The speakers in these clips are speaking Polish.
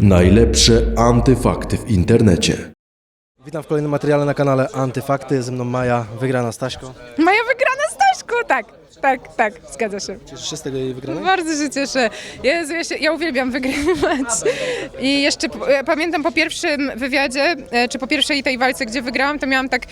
Najlepsze antyfakty w internecie. Witam w kolejnym materiale na kanale Antyfakty. Ze mną Maja, wygrana Staśko. Maja wygrana Staśku, tak, tak, tak, zgadza się. Cieszysz się z tego jej wygranej? Bardzo się cieszę. Jezu, ja, się, ja uwielbiam wygrywać. I jeszcze ja pamiętam po pierwszym wywiadzie, e, czy po pierwszej tej walce, gdzie wygrałam, to miałam tak,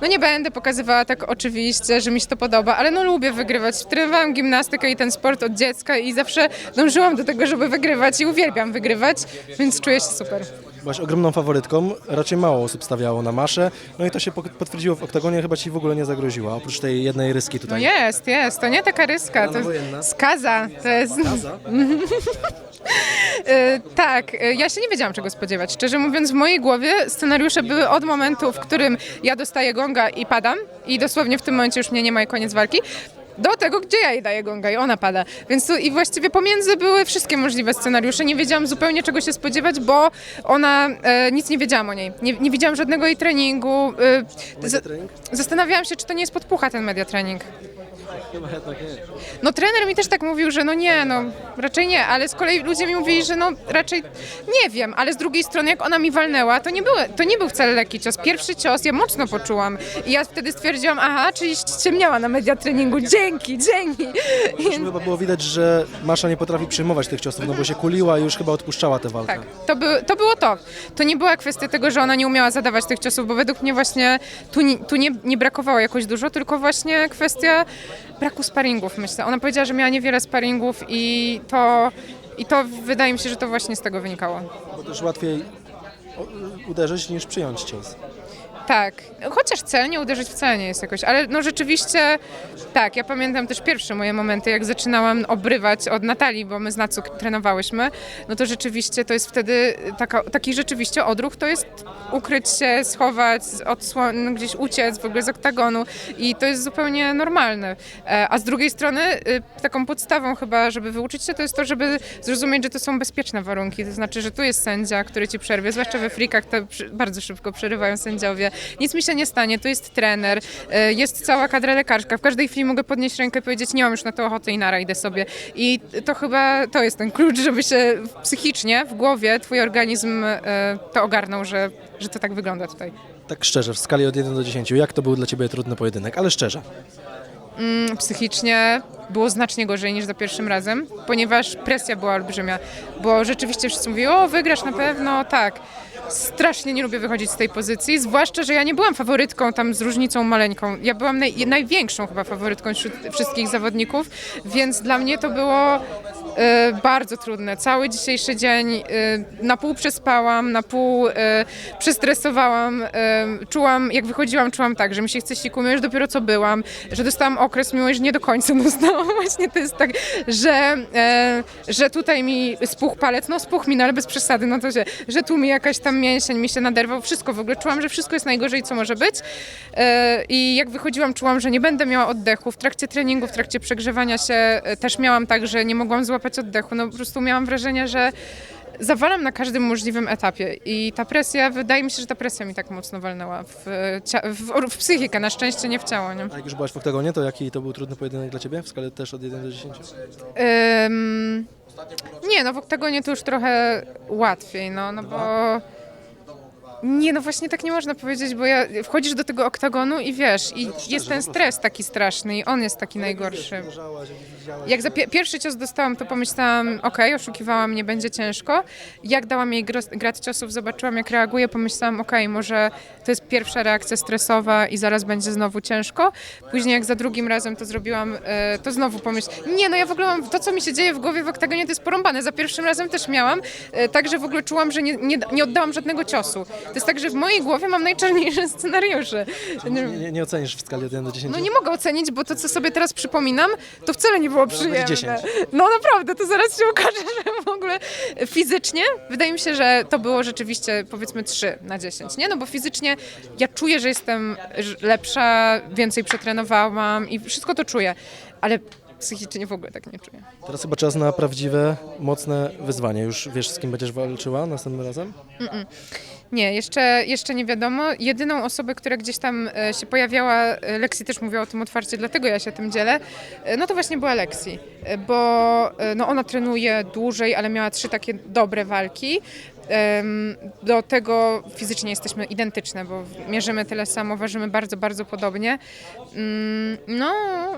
no nie będę pokazywała tak oczywiście, że mi się to podoba, ale no lubię wygrywać. Trenowałam gimnastykę i ten sport od dziecka i zawsze dążyłam do tego, żeby wygrywać i uwielbiam wygrywać, więc czuję się super. Byłaś ogromną faworytką, raczej mało osób stawiało na maszę, no i to się potwierdziło w oktagonie, chyba ci w ogóle nie zagroziła, oprócz tej jednej ryski No tutaj. jest, jest, to nie taka ryska, to wojenna. skaza, to jest... Kaza? E, tak, e, ja się nie wiedziałam czego spodziewać. Szczerze mówiąc, w mojej głowie scenariusze były od momentu, w którym ja dostaję gonga i padam i dosłownie w tym momencie już mnie nie ma i koniec walki. Do tego, gdzie ja jej daję gonga i ona pada. Więc tu i właściwie pomiędzy były wszystkie możliwe scenariusze. Nie wiedziałam zupełnie czego się spodziewać, bo ona, e, nic nie wiedziałam o niej. Nie, nie widziałam żadnego jej treningu. E, z, zastanawiałam się, czy to nie jest podpucha ten media trening. Chyba jednak nie. No trener mi też tak mówił, że no nie, no raczej nie, ale z kolei ludzie mi mówili, że no raczej nie wiem, ale z drugiej strony jak ona mi walnęła, to nie, było, to nie był wcale lekki cios. Pierwszy cios ja mocno poczułam i ja wtedy stwierdziłam, aha, czyli ściemniała na media treningu, dzięki, dzięki. Już chyba było widać, że Masza nie potrafi przyjmować tych ciosów, no bo się kuliła i już chyba odpuszczała tę walkę. Tak, to, by, to było to. To nie była kwestia tego, że ona nie umiała zadawać tych ciosów, bo według mnie właśnie tu, ni- tu nie, nie brakowało jakoś dużo, tylko właśnie kwestia braku sparingów, myślę. Ona powiedziała, że miała niewiele sparingów i to, i to wydaje mi się, że to właśnie z tego wynikało. Bo też łatwiej uderzyć niż przyjąć cios. Tak, chociaż celnie uderzyć wcale nie jest jakoś, ale no rzeczywiście tak, ja pamiętam też pierwsze moje momenty, jak zaczynałam obrywać od Natalii, bo my z Nacu trenowałyśmy, no to rzeczywiście to jest wtedy taka, taki rzeczywiście odruch, to jest ukryć się, schować, odsło- no gdzieś uciec w ogóle z oktagonu i to jest zupełnie normalne. E, A z drugiej strony y, taką podstawą chyba, żeby wyuczyć się, to jest to, żeby zrozumieć, że to są bezpieczne warunki, to znaczy, że tu jest sędzia, który ci przerwie, zwłaszcza we frikach to bardzo szybko przerywają sędziowie. Nic mi się nie stanie, tu jest trener, y, jest cała kadra lekarska, w każdej chwili mogę podnieść rękę i powiedzieć, nie mam już na to ochoty i nara, idę sobie. I to chyba to jest ten klucz, żeby się psychicznie, w głowie, twój organizm y, to ogarnął, że, że to tak wygląda tutaj. Tak szczerze, w skali od 1 do 10, jak to był dla Ciebie trudny pojedynek? Ale szczerze. psychicznie było znacznie gorzej niż za pierwszym razem, ponieważ presja była olbrzymia, bo rzeczywiście wszyscy mówili, o wygrasz na pewno, tak. Strasznie nie lubię wychodzić z tej pozycji, zwłaszcza, że ja nie byłam faworytką tam z różnicą maleńką. Ja byłam naj, największą chyba faworytką wśród wszystkich zawodników, więc dla mnie to było bardzo trudne. Cały dzisiejszy dzień e, na pół przespałam, na pół e, przestresowałam. E, czułam, jak wychodziłam, czułam tak, że mi się chce siku, że dopiero co byłam, że dostałam okres, mimo że nie do końca dostałam. Właśnie to jest tak, że, e, że tutaj mi spuch palec, no spuch mi, no ale bez przesady, no to się, że tu mi jakaś tam mięsień mi się naderwał, wszystko w ogóle. Czułam, że wszystko jest najgorzej, co może być. E, I jak wychodziłam, czułam, że nie będę miała oddechu. W trakcie treningu, w trakcie przegrzewania się e, też miałam tak, że nie mogłam złapać oddechu. No po prostu miałam wrażenie, że zawalam na każdym możliwym etapie i ta presja, wydaje mi się, że ta presja mi tak mocno walnęła w, w, w psychikę, na szczęście nie w ciało, nie? A jak już byłaś w oktagonie, to jaki to był trudny pojedynek dla Ciebie? W skali też od 1 do 10? Ym, nie, no w oktagonie to już trochę łatwiej, no, no bo... Nie, no właśnie tak nie można powiedzieć, bo ja, wchodzisz do tego oktagonu i wiesz, i jest ten stres taki straszny i on jest taki najgorszy. Jak za pie- pierwszy cios dostałam, to pomyślałam, okej, oszukiwałam, nie będzie ciężko. Jak dałam jej grad ciosów, zobaczyłam jak reaguje, pomyślałam, okej, może to jest pierwsza reakcja stresowa i zaraz będzie znowu ciężko. Później jak za drugim razem to zrobiłam, e, to znowu pomyślałam, nie, no ja w ogóle mam, to co mi się dzieje w głowie w oktagonie to jest porąbane. Za pierwszym razem też miałam, e, także w ogóle czułam, że nie, nie, nie oddałam żadnego ciosu. To jest tak, że w mojej głowie mam najczarniejsze scenariusze. Nie, nie, nie ocenisz w skali od 1 do 10? No nie mogę ocenić, bo to, co sobie teraz przypominam, to wcale nie było przyjemne. 10. No naprawdę, to zaraz się okaże, że w ogóle fizycznie wydaje mi się, że to było rzeczywiście powiedzmy 3 na 10, nie? No bo fizycznie ja czuję, że jestem lepsza, więcej przetrenowałam i wszystko to czuję, ale psychicznie w ogóle tak nie czuję. Teraz chyba czas na prawdziwe, mocne wyzwanie. Już wiesz, z kim będziesz walczyła następnym razem? Nie, jeszcze, jeszcze nie wiadomo. Jedyną osobę, która gdzieś tam e, się pojawiała, e, Lexi też mówiła o tym otwarcie, dlatego ja się tym dzielę, e, no to właśnie była Lexi, bo no ona trenuje dłużej, ale miała trzy takie dobre walki Do tego fizycznie jesteśmy identyczne, bo mierzymy tyle samo, ważymy bardzo, bardzo podobnie. Mm, No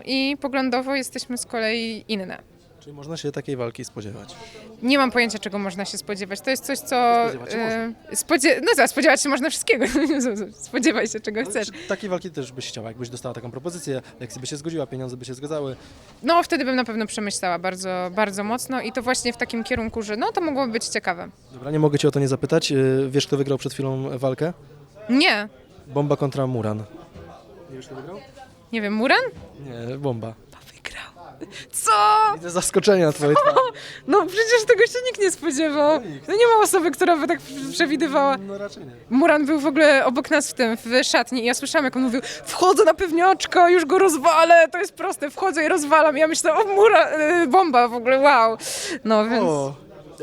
i poglądowo jesteśmy z kolei inne. Czyli można się takiej walki spodziewać. Nie mam pojęcia, czego można się spodziewać. To jest coś, co. Spodziewać się e, spodzie- no co, spodziewać się można wszystkiego. Spodziewaj się, czego chcesz. Czy Takiej walki też byś chciała, jakbyś dostała taką propozycję, lekcja by się zgodziła, pieniądze by się zgadzały. No, wtedy bym na pewno przemyślała bardzo, bardzo mocno i to właśnie w takim kierunku, że no to mogłoby być ciekawe. Dobra, nie mogę cię o to nie zapytać. Yy, Wiesz, kto wygrał przed chwilą walkę? Nie, Bomba kontra Muran. Nie wiesz, kto wygrał? nie wiem, Muran? Nie, bomba. Co? Widzę zaskoczenia na twojej twarzy. No przecież tego się nikt nie spodziewał. No nie ma osoby, która by tak przewidywała. No raczej nie. Muran był w ogóle obok nas w tym, w szatni i ja słyszałam, jak on mówił wchodzę na pewniaczka, już go rozwalę, to jest proste, wchodzę i rozwalam. I ja myślę, o Mura, y, bomba w ogóle, wow. No więc O,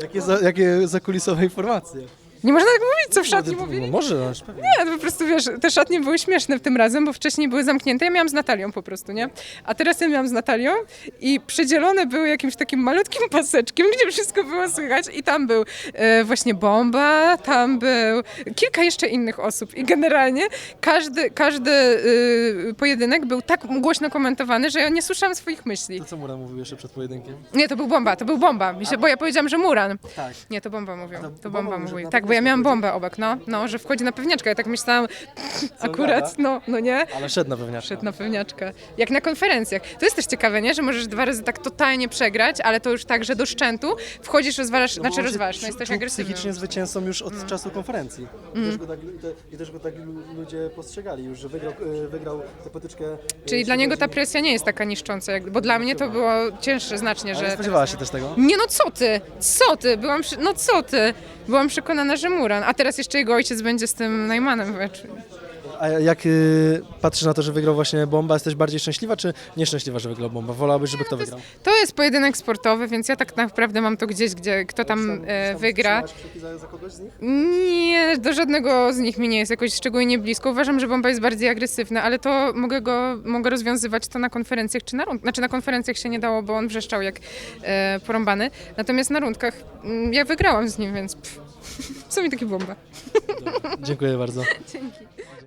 jakie, za, jakie zakulisowe informacje. Nie można tak mówić, co w szatni No, mówili. no, może, no, pewnie. Nie, to po prostu wiesz, te szatnie były śmieszne tym razem, bo wcześniej były zamknięte. Ja miałam z Natalią po prostu, nie? A teraz ja miałam z Natalią i przedzielone były jakimś takim malutkim paseczkiem, gdzie wszystko było słychać i tam był e, właśnie Bomba, tam był kilka jeszcze innych osób i generalnie każdy, każdy e, pojedynek był tak głośno komentowany, że ja nie słyszałam swoich myśli. To co Muran mówił jeszcze przed pojedynkiem? Nie, to był Bomba, to był Bomba, Mi się, bo ja powiedziałam, że Muran. Tak. Nie, to Bomba mówił, To Bomba mówił, Tak, bo ja miałam bombę obok, no, no, że wchodzi na pewniaczkę. Ja tak myślałam, akurat, no, no nie, Ale szedł na pewniaczkę. szedł na pewniaczkę. Jak na konferencjach. To jest też ciekawe, nie, że możesz dwa razy tak totalnie przegrać, ale to już tak, że do szczętu wchodzisz, rozwalasz, No znaczy rozwalasz, no jesteś agresywny. psychicznie zwycięzcą już od Mm. czasu konferencji. I, też go tak, i, te, I też go tak lu- ludzie postrzegali już, że wygrał, e, wygrał tę potyczkę. e, Czyli dla niego ta presja nie jest taka niszcząca, jak, bo dla mnie to było cięższe znacznie, że... spodziewałaś się też tego? Nie no co ty, co ty, byłam, no co ty, byłam przekonana, że Muran, a teraz jeszcze jego ojciec będzie z tym Najmanem. A jak y, patrzysz na to, że wygrał właśnie Bomba, jesteś bardziej szczęśliwa czy nieszczęśliwa, że wygrał Bomba? Wolałabyś, żeby kto wygrał? To jest pojedynek sportowy, więc ja tak naprawdę mam to gdzieś, gdzie kto tam e, wygra. Za, za kogoś z nich? Nie, do żadnego z nich mi nie jest jakoś szczególnie blisko. Uważam, że bomba jest bardziej agresywna, ale to mogę go mogę rozwiązywać to na konferencjach czy na rund. Znaczy na konferencjach się nie dało, bo on wrzeszczał jak e, porąbany. Natomiast na rundkach mm, ja wygrałam z nim, więc pff, co mi takie bomba. Dziękuję bardzo. Dzięki.